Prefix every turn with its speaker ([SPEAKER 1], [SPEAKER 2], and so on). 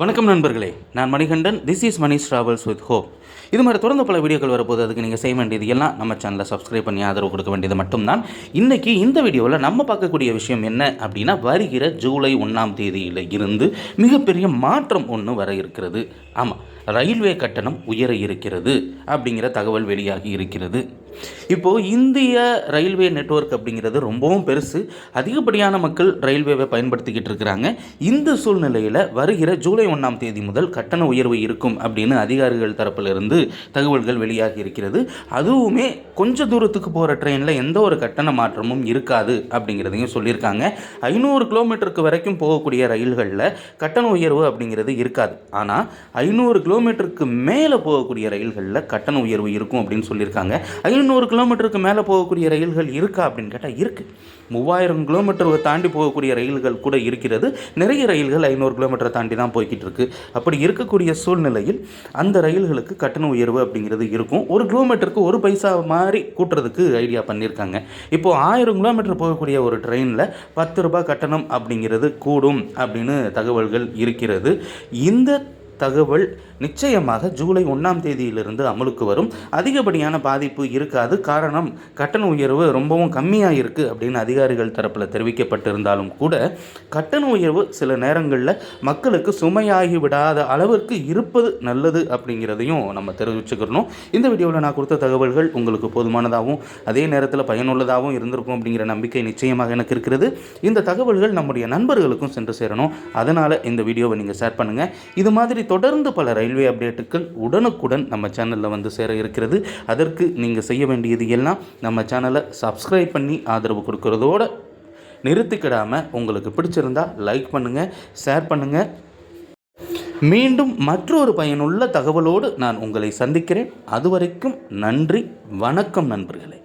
[SPEAKER 1] வணக்கம் நண்பர்களே. நான் Manikandan. This is Manish travels with hope இது மாதிரி தொடர்ந்து பல வீடியோக்கள் வரப்போது அதுக்கு நீங்கள் செய்ய வேண்டியது எல்லாம் நம்ம சேனலை சப்ஸ்கிரைப் பண்ணி ஆதரவு கொடுக்க வேண்டியது மட்டும்தான். இன்றைக்கி இந்த வீடியோவில் நம்ம பார்க்கக்கூடிய விஷயம் என்ன அப்படின்னா வருகிற ஜூலை ஒன்றாம் தேதியில் இருந்து மிகப்பெரிய மாற்றம் ஒன்று வர இருக்கிறது. ஆமாம் ரயில்வே கட்டணம் உயர இருக்கிறது அப்படிங்கிற தகவல் வெளியாகி இருக்கிறது. இப்போது இந்திய ரயில்வே நெட்வொர்க் அப்படிங்கிறது ரொம்பவும் பெருசு. அதிகப்படியான மக்கள் ரயில்வேவை பயன்படுத்திக்கிட்டு இருக்கிறாங்க. இந்த சூழ்நிலையில் வருகிற ஜூலை ஒன்றாம் தேதி முதல் கட்டண உயர்வு இருக்கும் அப்படின்னு அதிகாரிகள் தரப்பிலிருந்து தகவல்கள் வெளியாகி இருக்கிறது. அதுவுமே கொஞ்ச தூரத்துக்கு போகிற ட்ரெயினில் எந்த ஒரு கட்டண மாற்றமும் இருக்காது அப்படிங்கிறதையும் சொல்லியிருக்காங்க. ஐநூறு கிலோமீட்டருக்கு வரைக்கும் போகக்கூடிய ரயில்களில் கட்டண உயர்வு அப்படிங்கிறது இருக்காது. ஆனால் ஐநூறு கிலோமீட்டருக்கு மேலே போகக்கூடிய ரயில்களில் கட்டண உயர்வு இருக்கும் அப்படின்னு சொல்லியிருக்காங்க. ஐநூறு கிலோமீட்டருக்கு மேலே போகக்கூடிய ரயில்கள் இருக்கா அப்படின்னு கேட்டால் இருக்குது மூவாயிரம் கிலோமீட்டர் தாண்டி போகக்கூடிய ரயில்கள் கூட இருக்கிறது. நிறைய ரயில்கள் ஐநூறு கிலோமீட்டரை தாண்டி தான் போய்கிட்டு இருக்கு. அப்படி இருக்கக்கூடிய சூழ்நிலையில் அந்த ரயில்களுக்கு கட்டண உயர்வு அப்படிங்கிறது இருக்கும். ஒரு கிலோமீட்டருக்கு ஒரு பைசா மாதிரி கூட்டுறதுக்கு ஐடியா பண்ணியிருக்காங்க. இப்போது ஆயிரம் கிலோமீட்டர் போகக்கூடிய ஒரு ட்ரெயினில் பத்து ரூபாய் கட்டணம் அப்படிங்கிறது கூடும் அப்படின்னு தகவல்கள் இருக்கிறது. இந்த தகவல் நிச்சயமாக ஜூலை ஒன்றாம் தேதியிலிருந்து அமலுக்கு வரும். அதிகப்படியான பாதிப்பு இருக்காது. காரணம் கட்டண உயர்வு ரொம்பவும் கம்மியாக இருக்குது அப்படின்னு அதிகாரிகள் தரப்பில் தெரிவிக்கப்பட்டிருந்தாலும் கூட கட்டண உயர்வு சில நேரங்களில் மக்களுக்கு சுமையாகி விடாத அளவிற்கு இருப்பது நல்லது அப்படிங்கிறதையும் நம்ம தெரிவிச்சுக்கிறணும். இந்த வீடியோவில் நான் கொடுத்த தகவல்கள் உங்களுக்கு போதுமானதாகவும் அதே நேரத்தில் பயனுள்ளதாகவும் இருந்திருக்கும் அப்படிங்கிற நம்பிக்கை நிச்சயமாக எனக்கு இருக்கிறது. இந்த தகவல்கள் நம்முடைய நண்பர்களுக்கும் சென்று சேரணும். அதனால் இந்த வீடியோவை நீங்கள் ஷேர் பண்ணுங்கள் இது மாதிரி தொடர்ந்து பல ரயில்வே அப்டேட்டுகள் உடனுக்குடன் நம்ம சேனலில் வந்து சேர இருக்கிறது. அதற்கு நீங்கள் செய்ய வேண்டியது எல்லாம் நம்ம சேனலை சப்ஸ்கிரைப் பண்ணி ஆதரவு கொடுக்கறதோடு நிறுத்திக்கிடாமல் உங்களுக்கு பிடிச்சிருந்தா லைக் பண்ணுங்கள் ஷேர் பண்ணுங்கள் மீண்டும் மற்றொரு பயனுள்ள தகவலோடு நான் உங்களை சந்திக்கிறேன். அதுவரைக்கும் நன்றி வணக்கம் நண்பர்களே.